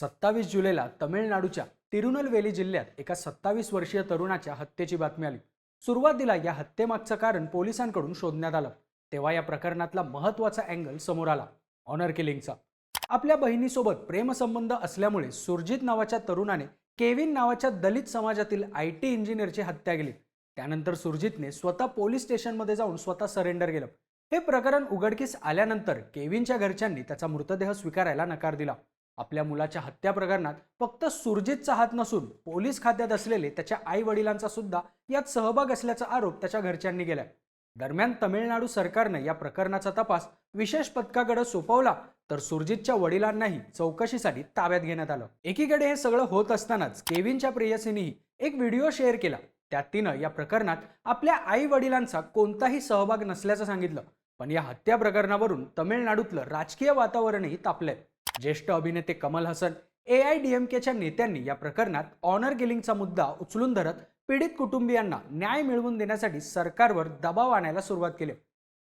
सत्तावीस जुलैला तमिळनाडूच्या तिरुनलवेली जिल्ह्यात एका सत्तावीस वर्षीय तरुणाच्या हत्येची बातमी आली. सुरुवातीला या हत्येमागचं कारण पोलिसांकडून शोधण्यात आलं. तेव्हा या प्रकरणातला महत्त्वाचा अँगल समोर आला. ऑनर किलिंगचा. आपल्या बहिणीसोबत प्रेमसंबंध असल्यामुळे सुरजित नावाच्या तरुणाने केविन नावाच्या दलित समाजातील आय टी इंजिनियरची हत्या केली. त्यानंतर सुरजितने स्वतः पोलीस स्टेशनमध्ये जाऊन स्वतः सरेंडर केलं. हे प्रकरण उघडकीस आल्यानंतर केविनच्या घरच्यांनी त्याचा मृतदेह स्वीकारायला नकार दिला. आपल्या मुलाच्या हत्या प्रकरणात फक्त सुरजितचा हात नसून पोलीस खात्यात असलेले त्याच्या आई वडिलांचा सुद्धा यात सहभाग असल्याचा आरोप त्याच्या घरच्यांनी केलाय. दरम्यान तमिळनाडू सरकारनं या प्रकरणाचा तपास विशेष पथकाकडे सोपवला तर सुरजितच्या वडिलांनाही चौकशीसाठी ताब्यात घेण्यात आलं. एकीकडे हे सगळं होत असतानाच केविनच्या प्रेयसीनेही एक व्हिडिओ शेअर केला. त्यात तिनं या प्रकरणात आपल्या आई वडिलांचा कोणताही सहभाग नसल्याचं सांगितलं. पण या हत्या प्रकरणावरून तमिळनाडूतलं राजकीय वातावरणही तापलंय. ज्येष्ठ अभिनेते Kamal Haasan A I D M केच्या नेत्यांनी या प्रकरणात ऑनर किलिंगचा मुद्दा उचलून धरत पीडित कुटुंबियांना न्याय मिळवून देण्यासाठी सरकारवर दबाव आणायला सुरुवात केली.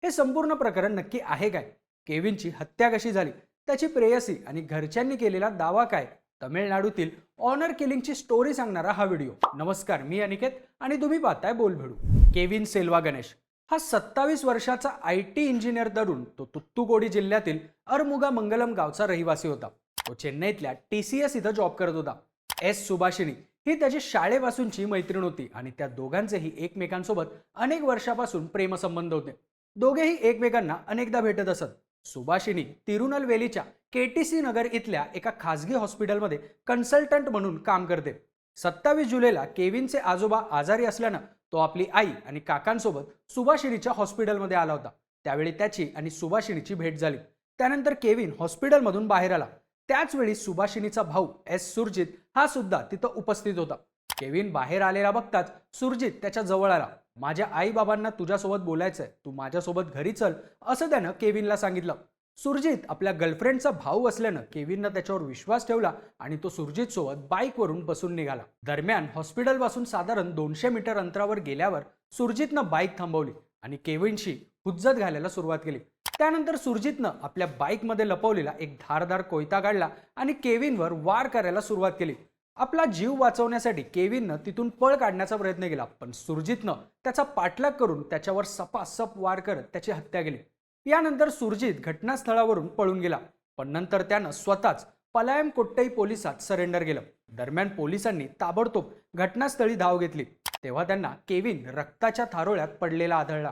हे संपूर्ण प्रकरण नक्की आहे काय? केविनची हत्या कशी झाली? त्याची प्रेयसी आणि घरच्यांनी केलेला दावा काय? तमिळनाडूतील ऑनर किलिंगची स्टोरी सांगणारा हा व्हिडिओ. नमस्कार मी अनिकेत आणि तुम्ही पाहताय बोलभेडू. केविन सेल्वा गणेश. हा सत्तावीस वर्षाचा आय टी इंजिनियर तरुण तो तुत्तुकोडी जिल्ह्यातील अरमुगा मंगलम गावचा रहिवासी होता. तो चेन्नईतल्या टी सी एस इथं जॉब करत होता. एस सुभाषिनी ही त्याची शाळेपासूनची मैत्रीण होती आणि त्या दोघांचेही एकमेकांसोबत अनेक वर्षापासून प्रेमसंबंध होते. दोघेही एकमेकांना अनेकदा भेटत असत. सुभाषिनी तिरुनलवेलीच्या के टी सी नगर इथल्या एका खासगी हॉस्पिटलमध्ये कन्सल्टंट म्हणून काम करते. सत्तावीस जुलैला केविनचे आजोबा आजारी असल्यानं तो आपली आई आणि काकांसोबत सुभाषिनीच्या हॉस्पिटलमध्ये आला होता. त्यावेळी त्याची आणि सुभाषिणीची भेट झाली. त्यानंतर केविन हॉस्पिटलमधून बाहेर आला. त्याचवेळी सुभाषिणीचा सुभाषिनीचा भाऊ एस. सुरजित हा सुद्धा तिथं उपस्थित होता. केविन बाहेर आलेला बघताच सुरजित त्याच्याजवळ आला. माझ्या आई बाबांना तुझ्यासोबत बोलायचंय. तू माझ्यासोबत घरी चल असं त्यानं केविनला सांगितलं. सुरजित आपल्या गर्लफ्रेंडचा भाऊ असल्यानं केविननं त्याच्यावर विश्वास ठेवला आणि तो सुरजित सोबत बाईकवरून बसून निघाला. दरम्यान हॉस्पिटलपासून साधारण दोनशे मीटर अंतरावर गेल्यावर सुरजितनं बाईक थांबवली आणि केविनशी हुज्जत घालायला सुरुवात केली. त्यानंतर सुरजितनं आपल्या बाईकमध्ये लपवलेला एक धारदार कोयता काढला आणि केविनवर वार करायला सुरुवात केली. आपला जीव वाचवण्यासाठी केविननं तिथून पळ काढण्याचा प्रयत्न केला पण सुरजितनं त्याचा पाठलाग करून त्याच्यावर सपासप वार करत त्याची हत्या केली. यानंतर सुरजित घटनास्थळावरून पळून गेला. पण नंतर त्यानं स्वतःच पलायम कोट्टई पोलिसात सरेंडर केलं. दरम्यान पोलिसांनी ताबडतोब घटनास्थळी धाव घेतली. तेव्हा त्यांना केविन रक्ताच्या थारोळ्यात पडलेला आढळला.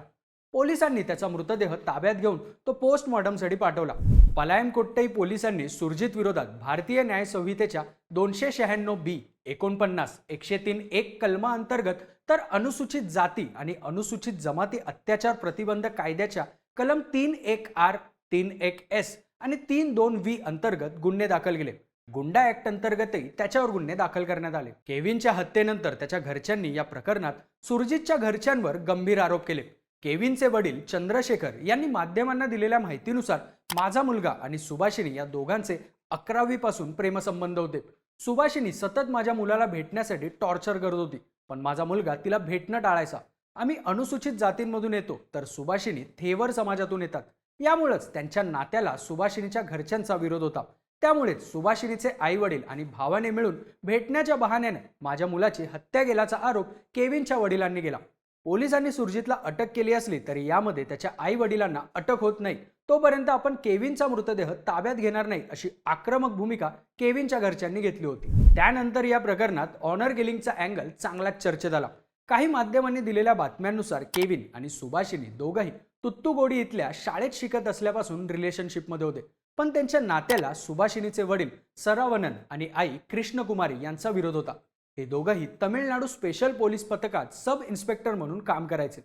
पोलिसांनी त्याचा मृतदेह ताब्यात घेऊन तो पोस्टमॉर्टमसाठी पाठवला. पलायम कोट्टई पोलिसांनी सुरजित विरोधात भारतीय न्याय संहितेच्या दोनशे शहाण्णव बी एकोणपन्नास एकशे तीन एक कलमा अंतर्गत तर अनुसूचित जाती आणि अनुसूचित जमाती अत्याचार प्रतिबंध कायद्याच्या कलम तीन एक आर तीन एक एस आणि तीन दोन व्ही अंतर्गत गुन्हे दाखल केले. गुंडा ऍक्ट अंतर्गतही त्याच्यावर गुन्हे दाखल करण्यात आले. केविनच्या हत्येनंतर त्याच्या घरच्यांनी या प्रकरणात सुरजितच्या घरच्यांवर गंभीर आरोप केले. केविनचे वडील चंद्रशेखर यांनी माध्यमांना दिलेल्या माहितीनुसार माझा मुलगा आणि सुभाषिनी या दोघांचे अकरावीपासून प्रेमसंबंध होते. सुभाषिनी सतत माझ्या मुलाला भेटण्यासाठी टॉर्चर करत होती पण माझा मुलगा तिला भेटणं टाळायचा. आम्ही अनुसूचित जातींमधून येतो तर सुभाषिनी थेवर समाजातून येतात. यामुळेच त्यांच्या नात्याला सुभाषिनीच्या घरच्यांचा विरोध होता. त्यामुळेच सुभाषिनीचे आई वडील आणि भावाने मिळून भेटण्याच्या बहाण्याने माझ्या मुलाची हत्या केल्याचा आरोप केविनच्या वडिलांनी केला. पोलिसांनी सुरजितला अटक केली असली तरी यामध्ये त्याच्या आई वडिलांना अटक होत नाही. तोपर्यंत आपण केविनचा मृतदेह ताब्यात घेणार नाही अशी आक्रमक भूमिका केविनच्या घरच्यांनी घेतली होती. त्यानंतर या प्रकरणात ऑनर किलिंगचा अँगल चांगलाच चर्चेत आला. काही माध्यमांनी दिलेल्या बातम्यांनुसार केविन आणि सुभाषिनी दोघंही तुत्तुगोडी इथल्या शाळेत शिकत असल्यापासून रिलेशनशिपमध्ये होते. पण त्यांच्या नात्याला सुभाषिनीचे वडील सरावनन आणि आई कृष्णकुमारी यांचा विरोध होता. हे दोघंही तमिळनाडू स्पेशल पोलीस पथकात सब इन्स्पेक्टर म्हणून काम करायचे.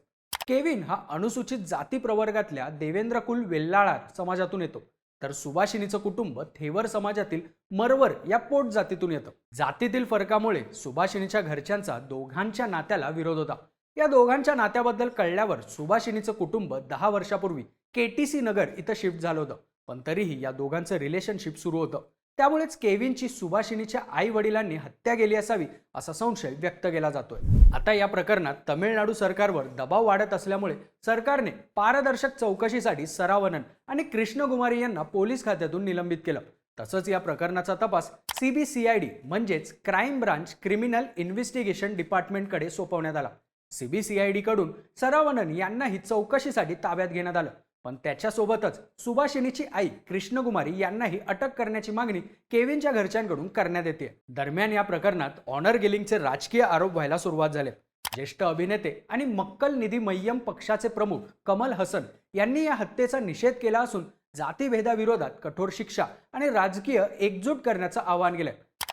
केविन हा अनुसूचित जाती प्रवर्गातल्या देवेंद्र कुल वेल्लाळार समाजातून येतो. तर सुभाषिनीचं कुटुंब थेवर समाजातील मरवर या पोट जातीतून येतं. जातीतील फरकामुळे सुभाषिनीच्या घरच्यांचा दोघांच्या नात्याला विरोध होता. या दोघांच्या नात्याबद्दल कळल्यावर सुभाषिनीचं कुटुंब दहा वर्षापूर्वी केटीसी नगर इथं शिफ्ट झालं होतं. पण तरीही या दोघांचं रिलेशनशिप सुरू होतं. त्यामुळेच केविनची सुभाषिनीच्या आई वडिलांनी हत्या केली असावी असा संशय व्यक्त केला जातोय. आता या प्रकरणात तमिळनाडू सरकारवर दबाव वाढत असल्यामुळे सरकारने पारदर्शक चौकशीसाठी सरावनन आणि कृष्णकुमारी यांना पोलीस खात्यातून निलंबित केलं. तसंच या प्रकरणाचा तपास सीबीसीआयडी म्हणजेच क्राईम ब्रांच क्रिमिनल इन्व्हेस्टिगेशन डिपार्टमेंटकडे सोपवण्यात आला. सीबीसीआयडी कडून सरावनन यांनाही चौकशीसाठी ताब्यात घेण्यात आलं. पण त्याच्यासोबतच सुभाषिनीची आई कृष्णकुमारी यांनाही अटक करण्याची मागणी केविनच्या घरच्यांकडून करण्यात येते. दरम्यान या प्रकरणात ऑनर गिलिंगचे राजकीय आरोप व्हायला सुरुवात झाले. ज्येष्ठ अभिनेते आणि मक्कल निधी मय्यम पक्षाचे प्रमुख कमल हसन यांनी या हत्येचा निषेध केला असून जातीभेदाविरोधात कठोर शिक्षा आणि राजकीय एकजूट करण्याचं आवाहन केलं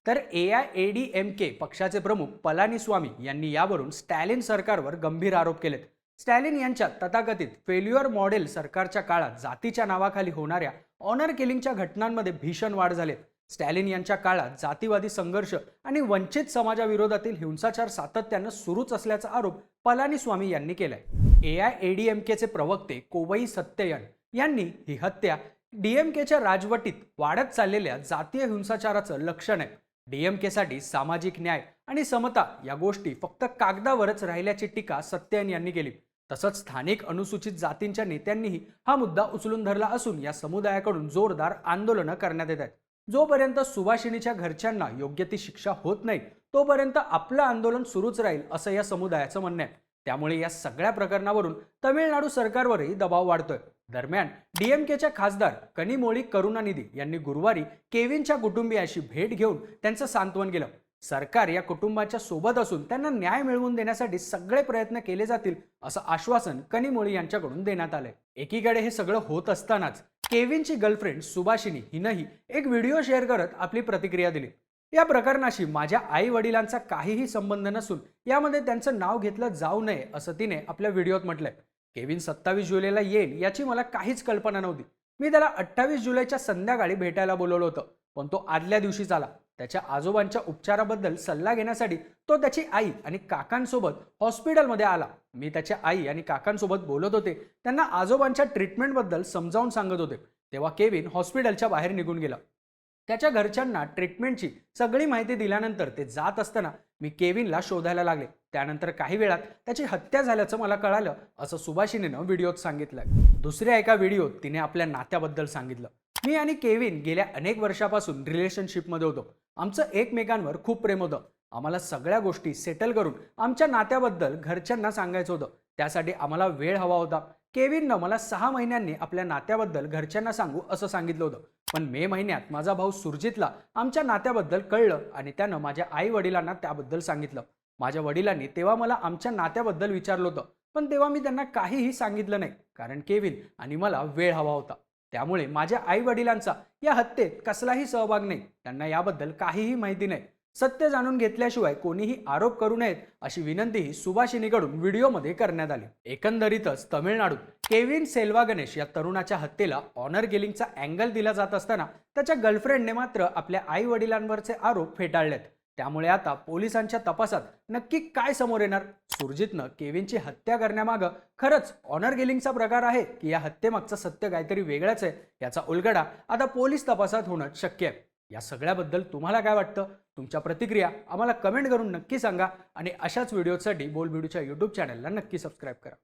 तर A I A D M K पक्षाचे प्रमुख पलानीस्वामी यांनी यावरून स्टॅलिन सरकारवर गंभीर आरोप केलेत. स्टॅलिन यांच्या तथाकथित फेल्युअर मॉडेल सरकारच्या काळात जातीच्या नावाखाली होणाऱ्या ऑनर किलिंगच्या घटनांमध्ये भीषण वाढ झाले स्टॅलिन यांच्या काळात जातीवादी संघर्ष आणि वंचित समाजाविरोधातील हिंसाचार सातत्यानं सुरूच असल्याचा आरोप पलानीस्वामी यांनी केलाय. A I A D M केचे प्रवक्ते कोवई सत्ययन यांनी ही हत्या डीएमकेच्या राजवटीत वाढत चाललेल्या जातीय हिंसाचाराचं लक्षण आहे. डीएमकेसाठी सामाजिक न्याय आणि समता या गोष्टी फक्त कागदावरच राहिल्याची टीका सत्ययन यांनी केली. तसंच स्थानिक अनुसूचित जातींच्या नेत्यांनीही हा मुद्दा उचलून धरला असून या समुदायाकडून जोरदार आंदोलनं करण्यात येत आहेत. जोपर्यंत सुभाषिनीच्या घरच्यांना योग्य ती शिक्षा होत नाही तोपर्यंत आपलं आंदोलन सुरूच राहील असं या समुदायाचं म्हणणं आहे. त्यामुळे या सगळ्या प्रकरणावरून तमिळनाडू सरकारवरही दबाव वाढतोय. दरम्यान डीएमकेच्या खासदार कनिमोळी करुणानिधी यांनी गुरुवारी केविनच्या कुटुंबियाशी भेट घेऊन त्यांचं सांत्वन केलं. सरकार या कुटुंबाच्या सोबत असून त्यांना न्याय मिळवून देण्यासाठी सगळे प्रयत्न केले जातील असं आश्वासन कनिमोळी यांच्याकडून देण्यात आलंय. एकीकडे हे सगळं होत असतानाच केविनची गर्लफ्रेंड सुभाषिनी हिनंही एक व्हिडिओ शेअर करत आपली प्रतिक्रिया दिली. या प्रकरणाशी माझ्या आई वडिलांचा काहीही संबंध नसून यामध्ये त्यांचं नाव घेतलं जाऊ नये असं तिने आपल्या व्हिडिओत म्हटलंय. केविन सत्तावीस जुलैला येईल याची मला काहीच कल्पना नव्हती. मी त्याला अठ्ठावीस जुलैच्या संध्याकाळी भेटायला बोलवलं होतं पण तो आदल्या दिवशीच आला. त्याच्या आजोबांच्या उपचाराबद्दल सल्ला घेण्यासाठी तो त्याची आई आणि काकांसोबत हॉस्पिटलमध्ये आला. मी त्याच्या आई आणि काकांसोबत बोलत होते. त्यांना आजोबांच्या ट्रीटमेंटबद्दल समजावून सांगत होते. तेव्हा केविन हॉस्पिटलच्या बाहेर निघून गेला. त्याच्या घरच्यांना ट्रीटमेंटची सगळी माहिती दिल्यानंतर ते जात असताना मी केविनला शोधायला लागले. त्यानंतर काही वेळात त्याची हत्या झाल्याचं मला कळालं असं सुभाषिनीनं व्हिडिओत सांगितलंय दुसऱ्या एका व्हिडिओत तिने आपल्या नात्याबद्दल सांगितलं. मी आणि केविन गेल्या अनेक वर्षापासून रिलेशनशिपमध्ये होतो. आमचं एकमेकांवर खूप प्रेम होतं. आम्हाला सगळ्या गोष्टी सेटल करून आमच्या नात्याबद्दल घरच्यांना सांगायचं होतं. त्यासाठी आम्हाला वेळ हवा होता. केविननं मला सहा महिन्यांनी आपल्या नात्याबद्दल घरच्यांना सांगू असं सांगितलं होतं. पण मे महिन्यात माझा भाऊ सुरजितला आमच्या नात्याबद्दल कळलं आणि त्यानं माझ्या आई वडिलांना त्याबद्दल सांगितलं. माझ्या वडिलांनी तेव्हा मला आमच्या नात्याबद्दल विचारलं होतं. पण तेव्हा मी त्यांना काहीही सांगितलं नाही. कारण केविन आणि मला वेळ हवा होता. त्यामुळे माझ्या आई वडिलांचा या हत्येत कसलाही सहभाग नाही. त्यांना याबद्दल काहीही माहिती नाही. सत्य जाणून घेतल्याशिवाय कोणीही आरोप करू नयेत अशी विनंतीही सुभाषिनीकडून व्हिडिओमध्ये करण्यात आली. एकंदरीतच तमिळनाडूत केविन सेल्वा गणेश या तरुणाच्या हत्येला ऑनर गेलिंगचा अँगल दिला जात असताना त्याच्या गर्लफ्रेंडने मात्र आपल्या आई वडिलांवरचे आरोप फेटाळलेत. त्यामुळे आता पोलिसांच्या तपासात नक्की काय समोर येणार? सुरजितनं केविनची हत्या करण्यामागं खरंच ऑनर गेलिंगचा प्रकार आहे की या हत्येमागचं सत्य काहीतरी वेगळंच आहे याचा उलगडा आता पोलीस तपासात होणं शक्य आहे. या सगळ्याबद्दल तुम्हाला काय वाटतं? तुमच्या प्रतिक्रिया आम्हाला कमेंट करून नक्की सांगा आणि अशाच व्हिडिओसाठी बोलबिडूच्या यूट्यूब चॅनलला नक्की सबस्क्राईब करा.